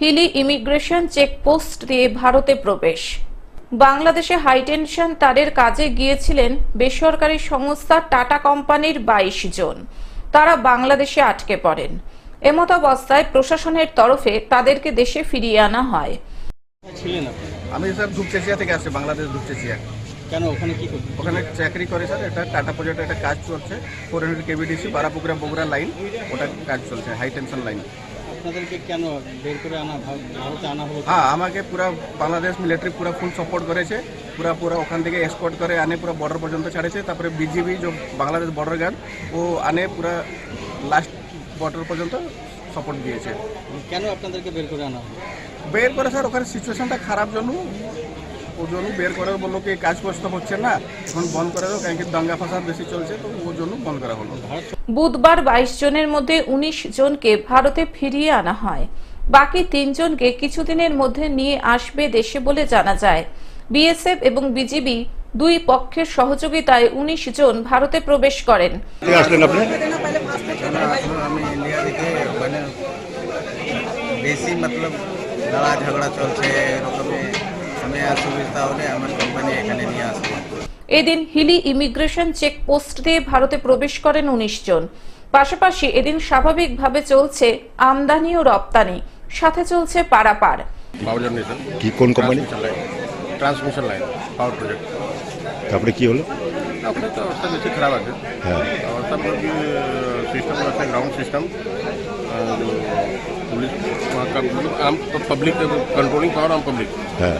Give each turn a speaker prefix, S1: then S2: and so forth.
S1: Hili immigration checkpost দিয়ে ভারতে প্রবেশ। বাংলাদেশে হাইটেনশন তারের কাজে গিয়েছিলেন বেসরকারি সংস্থা টাটা কোম্পানির বাইশ জন। তারা বাংলাদেশে আটকে পড়েন। এমত অবস্থায় প্রশাসনের তরফে তাদেরকে দেশে ফিরিয়ে আনা হয়।
S2: আমি স্যার ধূপচেচিয়া থেকে আসছি বাংলাদেশ ধূপচেচিয়া।
S3: কেন? ওখানে কি
S2: ওখানে চাকরি করে স্যার এটা টাটা প্রজেক্টে একটা কাজ চলছে। Four hundred KBDC Barapukuria Bogura line ওটা কাজ চলছে হাই টেনশন লাইন
S3: আপনাদেরকে কেন বের করে আনা ভারতে আনা হলো?
S2: হ্যাঁ আমাকে পুরো বাংলাদেশ মিলিটারি পুরো ফুল সাপোর্ট করেছে। পুরো পুরো ওখান থেকে এক্সপোর্ট করে আনে পুরো বর্ডার পর্যন্ত ছাড়েছে। তারপরে বিজিবি যে বাংলাদেশ বর্ডার গার্ড ও আনে পুরো লাস্ট বর্ডার পর্যন্ত সাপোর্ট দিয়েছে।
S3: কেন আপনাদেরকে বের করে আনা হলো?
S2: বের করে স্যার ওখানে সিচুয়েশনটা খারাপ জন্য ও জন্য বের করে বলল কি কাজ কষ্ট হচ্ছে না এখন বন্ধ করে দাও কারণ কি দাঙ্গা ফাসাদ বেশি চলছে তো ওর জন্য বন্ধ করা হলো।
S1: বুধবার বাইশ জনের মধ্যে ১৯ জনকে ভারতে ফিরিয়ে আনা হয়। বাকি তিনজনকে কিছুদিনের মধ্যে নিয়ে আসবে দেশে বলে জানা যায়। বিএসএফ এবং বিজিবি দুই পক্ষের সহযোগিতায় ১৯ জন ভারতে প্রবেশ করেন।
S4: আসলেন আপনি?
S5: আমি ইন্ডিয়া থেকে বেশি মতলব লড়া ঝগড়া চলছে এরকমই আমি অসুবিধা হলে আমার কোম্পানি এখানে নিয়ে আসবো
S1: এদিন হিলি ইমিগ্রেশন চেকপোস্ট দিয়ে ভারতে প্রবেশ করেন ১৯ জন পাশাপাশি এদিন স্বাভাবিকভাবে চলছে আমদানি ও রপ্তানি সাথে চলছে পারাপার
S6: পাওয়ার জেনারেশন
S4: কি কোন company
S6: transmission line transmission line power project
S4: তারপরে কি হলো
S6: ওখানে তো অবস্থা বেশি খারাপ আছে
S4: হ্যাঁ
S6: অবস্থা मतलब कि सिस्टम আছে ग्राउंड सिस्टम पुलिस वहाँ का मतलब आम पब्लिक कंट्रोलिंग पावर आम पब्लिक
S4: হ্যাঁ